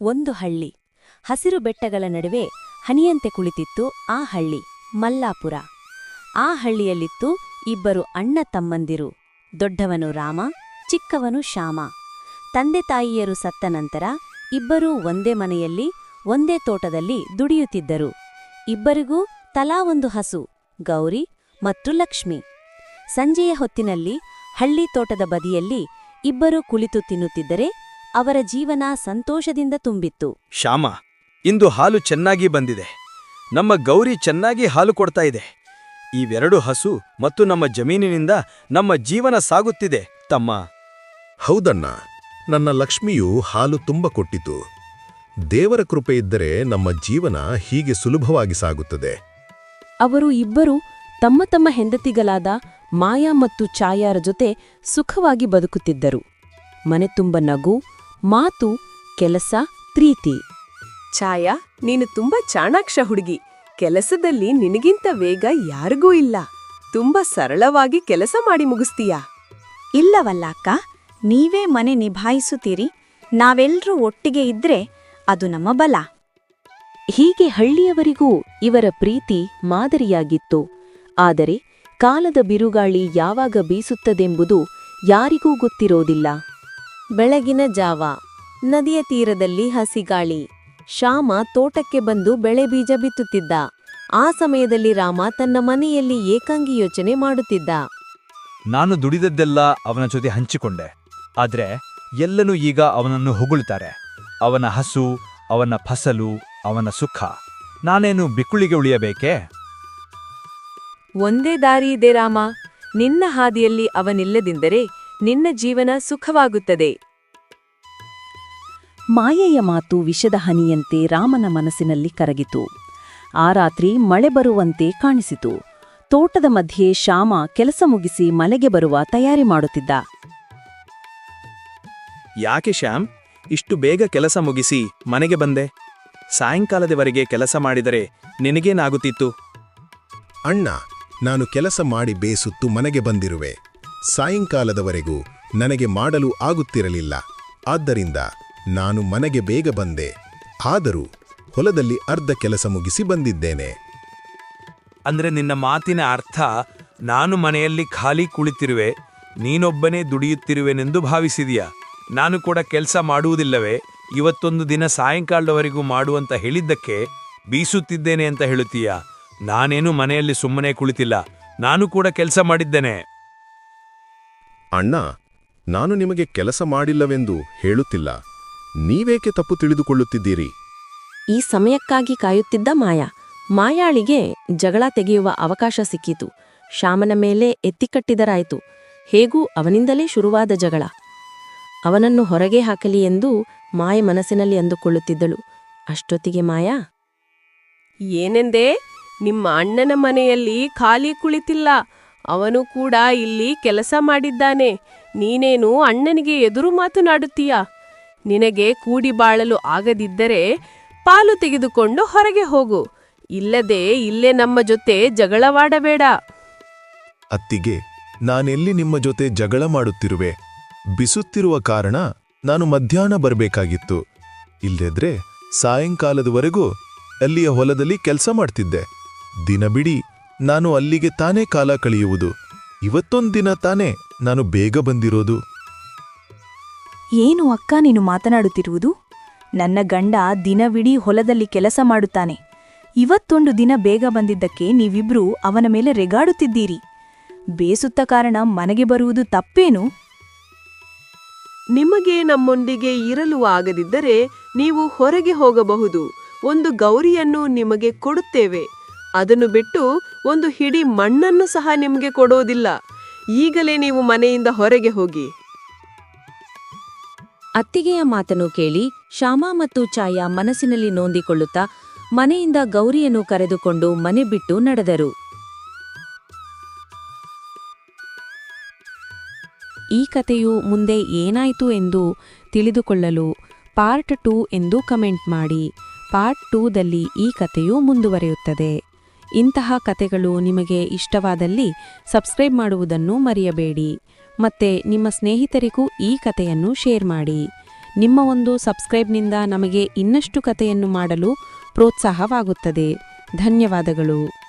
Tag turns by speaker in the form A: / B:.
A: ಒಂದು ಹಳ್ಳಿ. ಹಸಿರು ಬೆಟ್ಟಗಳ ನಡುವೆ ಹನಿಯಂತೆ ಕುಳಿತಿತ್ತು ಆ ಹಳ್ಳಿ, ಮಲ್ಲಾಪುರ. ಆ ಹಳ್ಳಿಯಲ್ಲಿತ್ತು ಇಬ್ಬರು ಅಣ್ಣ ತಮ್ಮಂದಿರು, ದೊಡ್ಡವನು ರಾಮ, ಚಿಕ್ಕವನು ಶ್ಯಾಮ. ತಂದೆ ತಾಯಿಯರು ಸತ್ತ ನಂತರ ಇಬ್ಬರೂ ಒಂದೇ ಮನೆಯಲ್ಲಿ, ಒಂದೇ ತೋಟದಲ್ಲಿ ದುಡಿಯುತ್ತಿದ್ದರು. ಇಬ್ಬರಿಗೂ ತಲಾ ಒಂದು ಹಸು, ಗೌರಿ ಮತ್ತು ಲಕ್ಷ್ಮಿ. ಸಂಜೆಯ ಹೊತ್ತಿನಲ್ಲಿ ಹಳ್ಳಿ ತೋಟದ ಬದಿಯಲ್ಲಿ ಇಬ್ಬರೂ ಕುಳಿತು ತಿನ್ನುತ್ತಿದ್ದರೆ ಅವರ ಜೀವನ ಸಂತೋಷದಿಂದ ತುಂಬಿತ್ತು.
B: ಶ್ಯಾಮ ಇಂದು ಹಾಲು ಚೆನ್ನಾಗಿ ಬಂದಿದೆ. ನಮ್ಮ ಗೌರಿ ಚೆನ್ನಾಗಿ ಹಾಲು ಕೊಡ್ತಾ ಇದೆ. ಇವೆರಡು ಹಸು ಮತ್ತು ನಮ್ಮ ಜಮೀನಿನಿಂದ ನಮ್ಮ ಜೀವನ ಸಾಗುತ್ತಿದೆ ತಮ್ಮ.
C: ಹೌದಣ್ಣ ನನ್ನ ಲಕ್ಷ್ಮಿಯು ಹಾಲು ತುಂಬ ಕೊಟ್ಟಿತು. ದೇವರ ಕೃಪೆ ಇದ್ದರೆ ನಮ್ಮ ಜೀವನ ಹೀಗೆ ಸುಲಭವಾಗಿ ಸಾಗುತ್ತದೆ.
D: ಅವರು ಇಬ್ಬರು ತಮ್ಮ ತಮ್ಮ ಹೆಂಡತಿಗಳಾದ ಮಾಯಾ ಮತ್ತು ಛಾಯಾರ ಜೊತೆ ಸುಖವಾಗಿ ಬದುಕುತ್ತಿದ್ದರು. ಮನೆ ತುಂಬ ನಗು ಮಾತು ಕೆಲಸ ಪ್ರೀತಿ.
E: ಛಾಯಾ ನೀನು ತುಂಬಾ ಚಾಣಾಕ್ಷ ಹುಡುಗಿ. ಕೆಲಸದಲ್ಲಿ ನಿನಗಿಂತ ವೇಗ ಯಾರಿಗೂ ಇಲ್ಲ. ತುಂಬಾ ಸರಳವಾಗಿ ಕೆಲಸ ಮಾಡಿ ಮುಗಿಸ್ತೀಯಾ?
F: ಇಲ್ಲವಲ್ಲ ಅಕ್ಕ ನೀವೇ ಮನೆ ನಿಭಾಯಿಸುತ್ತೀರಿ. ನಾವೆಲ್ಲರೂ ಒಟ್ಟಿಗೆ ಇದ್ರೆ ಅದು ನಮ್ಮ ಬಲ.
D: ಹೀಗೆ ಹಳ್ಳಿಯವರಿಗೂ ಇವರ ಪ್ರೀತಿ ಮಾದರಿಯಾಗಿತ್ತು. ಆದರೆ ಕಾಲದ ಬಿರುಗಾಳಿ ಯಾವಾಗ ಬೀಸುತ್ತದೆಂಬುದು ಯಾರಿಗೂ ಗೊತ್ತಿರೋದಿಲ್ಲ.
A: ಬೆಳಗಿನ ಜಾವ. ನದಿಯ ತೀರದಲ್ಲಿ ಹಸಿಗಾಳಿ. ಶ್ಯಾಮ ತೋಟಕ್ಕೆ ಬಂದು ಬೆಳೆ ಬೀಜ ಬಿತ್ತುತ್ತಿದ್ದ. ಆ ಸಮಯದಲ್ಲಿ ರಾಮ ತನ್ನ ಮನೆಯಲ್ಲಿ ಏಕಾಂಗಿ ಯೋಚನೆ ಮಾಡುತ್ತಿದ್ದ.
B: ನಾನು ದುಡಿದದ್ದೆಲ್ಲ ಅವನ ಜೊತೆ ಹಂಚಿಕೊಂಡೆ. ಆದ್ರೆ ಎಲ್ಲನೂ ಈಗ ಅವನನ್ನು ಹೊಗಳುತ್ತಾರೆ. ಅವನ ಹಸು ಅವನ ಫಸಲು ಅವನ ಸುಖ. ನಾನೇನು ಬಿಕ್ಕುಳಿಗೆ ಉಳಿಯಬೇಕೇ?
E: ಒಂದೇ ದಾರಿ ಇದೆ ರಾಮ. ನಿನ್ನ ಹಾದಿಯಲ್ಲಿ ಅವನಿಲ್ಲದಿದ್ದರೆ ನಿನ್ನ ಜೀವನ ಸುಖವಾಗುತ್ತದೆ.
D: ಮಾಯೆಯ ಮಾತು ವಿಷದ ಹನಿಯಂತೆ ರಾಮನ ಮನಸ್ಸಿನಲ್ಲಿ ಕರಗಿತು. ಆ ರಾತ್ರಿ ಮಳೆ ಬರುವಂತೆ ಕಾಣಿಸಿತು. ತೋಟದ ಮಧ್ಯೆ ಶ್ಯಾಮ ಕೆಲಸ ಮುಗಿಸಿ ಮಲೆಗೆ ಬರುವ ತಯಾರಿ ಮಾಡುತ್ತಿದ್ದ.
B: ಯಾಕೆ ಶ್ಯಾಮ್? ಇಷ್ಟು ಬೇಗ ಕೆಲಸ ಮುಗಿಸಿ ಮನೆಗೆ ಬಂದೆ. ಸಾಯಂಕಾಲದವರೆಗೆ ಕೆಲಸ ಮಾಡಿದರೆ ನಿನಗೇನಾಗುತ್ತಿತ್ತು?
C: ಅಣ್ಣ ನಾನು ಕೆಲಸ ಮಾಡಿ ಬೇಸುತ್ತು ಮನೆಗೆ ಬಂದಿರುವೆ. ಸಾಯಂಕಾಲದವರೆಗೂ ನನಗೆ ಮಾಡಲು ಆಗುತ್ತಿರಲಿಲ್ಲ. ಆದ್ದರಿಂದ ನಾನು ಮನೆಗೆ ಬೇಗ ಬಂದೆ. ಆದರೂ ಹೊಲದಲ್ಲಿ ಅರ್ಧ ಕೆಲಸ ಮುಗಿಸಿ ಬಂದಿದ್ದೇನೆ.
B: ಅಂದ್ರೆ ನಿನ್ನ ಮಾತಿನ ಅರ್ಥ ನಾನು ಮನೆಯಲ್ಲಿ ಖಾಲಿ ಕುಳಿತಿರುವೆ, ನೀನೊಬ್ಬನೇ ದುಡಿಯುತ್ತಿರುವೆನೆಂದು ಭಾವಿಸಿದೀಯಾ. ನಾನು ಕೂಡ ಕೆಲಸ ಮಾಡುವುದಿಲ್ಲವೇ, ಇವತ್ತೊಂದು ದಿನ ಸಾಯಂಕಾಲದವರೆಗೂ ಮಾಡುವಂತ ಹೇಳಿದ್ದಕ್ಕೆ ಬೀಸುತ್ತಿದ್ದೇನೆ ಅಂತ ಹೇಳುತ್ತೀಯಾ? ನಾನೇನು ಮನೆಯಲ್ಲಿ ಸುಮ್ಮನೆ ಕುಳಿತಿಲ್ಲ, ನಾನು ಕೂಡ ಕೆಲಸ ಮಾಡಿದ್ದೇನೆ.
C: ಅಣ್ಣ ನಾನು ನಿಮಗೆ ಕೆಲಸ ಮಾಡಿಲ್ಲವೆಂದು ಹೇಳುತ್ತಿಲ್ಲ. ನೀವೇಕೆ ತಪ್ಪು ತಿಳಿದುಕೊಳ್ಳುತ್ತಿದ್ದೀರಿ?
D: ಈ ಸಮಯಕ್ಕಾಗಿ ಕಾಯುತ್ತಿದ್ದ ಮಾಯಾ. ಮಾಯಾಳಿಗೆ ಜಗಳ ತೆಗೆಯುವ ಅವಕಾಶ ಸಿಕ್ಕಿತು. ಶ್ಯಾಮನ ಮೇಲೆ ಎತ್ತಿಕಟ್ಟಿದರಾಯಿತು ಹೇಗೂ ಅವನಿಂದಲೇ ಶುರುವಾದ ಜಗಳ. ಅವನನ್ನು ಹೊರಗೆ ಹಾಕಲಿ ಎಂದು ಮಾಯ ಮನಸ್ಸಿನಲ್ಲಿ ಅಂದುಕೊಳ್ಳುತ್ತಿದ್ದಳು. ಅಷ್ಟೊತ್ತಿಗೆ ಮಾಯಾ?
E: ಏನೆಂದೇ? ನಿಮ್ಮ ಅಣ್ಣನ ಮನೆಯಲ್ಲಿ ಖಾಲಿ ಕುಳಿತಿಲ್ಲ. ಅವನು ಕೂಡ ಇಲ್ಲಿ ಕೆಲಸ ಮಾಡಿದ್ದಾನೆ. ನೀನೇನು ಅಣ್ಣನಿಗೆ ಎದುರು ಮಾತನಾಡುತ್ತೀಯ ನಿನಗೆ ಕೂಡಿ ಬಾಳಲು ಆಗದಿದ್ದರೆ ಪಾಲು ತೆಗೆದುಕೊಂಡು ಹೊರಗೆ ಹೋಗು. ಇಲ್ಲದೆ ಇಲ್ಲೇ ನಮ್ಮ ಜೊತೆ ಜಗಳವಾಡಬೇಡ.
C: ಅತ್ತಿಗೆ, ನಾನೆಲ್ಲಿ ನಿಮ್ಮ ಜೊತೆ ಜಗಳ ಮಾಡುತ್ತಿರುವೆ? ಬಿಸುತ್ತಿರುವ ಕಾರಣ ನಾನು ಮಧ್ಯಾಹ್ನ ಬರಬೇಕಾಗಿತ್ತು. ಇಲ್ಲದ್ರೆ ಸಾಯಂಕಾಲದವರೆಗೂ ಅಲ್ಲಿಯ ಹೊಲದಲ್ಲಿ ಕೆಲಸ ಮಾಡ್ತಿದ್ದೆ. ದಿನಬಿಡಿ ನಾನು ಅಲ್ಲಿಗೆ ತಾನೇ ಕಾಲ ಕಳೆಯುವುದು. ಇವತ್ತೊಂದಿನ ತಾನೇ ನಾನು ಬೇಗ ಬಂದಿರೋದು.
F: ಏನು ಅಕ್ಕ ನೀನು ಮಾತನಾಡುತ್ತಿರುವುದು? ನನ್ನ ಗಂಡ ದಿನವಿಡೀ ಹೊಲದಲ್ಲಿ ಕೆಲಸ ಮಾಡುತ್ತಾನೆ. ಇವತ್ತೊಂದು ದಿನ ಬೇಗ ಬಂದಿದ್ದಕ್ಕೆ ನೀವಿಬ್ರೂ ಅವನ ಮೇಲೆ ರೆಗಾಡುತ್ತಿದ್ದೀರಿ. ಬೇಸುತ್ತ ಕಾರಣ ಮನೆಗೆ ಬರುವುದು ತಪ್ಪೇನು?
E: ನಿಮಗೆ ನಮ್ಮೊಂದಿಗೆ ಇರಲು ಆಗದಿದ್ದರೆ ನೀವು ಹೊರಗೆ ಹೋಗಬಹುದು. ಒಂದು ಗೌರಿಯನ್ನು ನಿಮಗೆ ಕೊಡುತ್ತೇವೆ. ಅದನ್ನು ಬಿಟ್ಟು ಒಂದು ಹಿಡಿ ಮಣ್ಣನ್ನು ಸಹ ನಿಮಗೆ ಕೊಡೋದಿಲ್ಲ. ಈಗಲೇ ನೀವು ಮನೆಯಿಂದ ಹೊರಗೆ ಹೋಗಿ.
A: ಅತ್ತಿಗೆಯ ಮಾತನ್ನು ಕೇಳಿ ಶ್ಯಾಮ ಮತ್ತು ಛಾಯಾ ಮನಸ್ಸಿನಲ್ಲಿ ನೋಂದಿಕೊಳ್ಳುತ್ತಾ ಮನೆಯಿಂದ ಗೌರಿಯನ್ನು ಕರೆದುಕೊಂಡು ಮನೆ ಬಿಟ್ಟು ನಡೆದರು.
D: ಈ ಕಥೆಯು ಮುಂದೆ ಏನಾಯಿತು ಎಂದು ತಿಳಿದುಕೊಳ್ಳಲು ಪಾರ್ಟ್ ಟೂ ಎಂದು ಕಮೆಂಟ್ ಮಾಡಿ. ಪಾರ್ಟ್ ಟೂದಲ್ಲಿ ಈ ಕಥೆಯು ಮುಂದುವರಿಯುತ್ತದೆ. ಇಂತಹ ಕತೆಗಳು ನಿಮಗೆ ಇಷ್ಟವಾದಲ್ಲಿ ಸಬ್ಸ್ಕ್ರೈಬ್ ಮಾಡುವುದನ್ನು ಮರೆಯಬೇಡಿ. ಮತ್ತೆ ನಿಮ್ಮ ಸ್ನೇಹಿತರಿಗೂ ಈ ಕಥೆಯನ್ನು ಶೇರ್ ಮಾಡಿ.
G: ನಿಮ್ಮ ಒಂದು ಸಬ್ಸ್ಕ್ರೈಬ್ನಿಂದ ನಮಗೆ ಇನ್ನಷ್ಟು ಕಥೆಯನ್ನು ಮಾಡಲು ಪ್ರೋತ್ಸಾಹವಾಗುತ್ತದೆ. ಧನ್ಯವಾದಗಳು.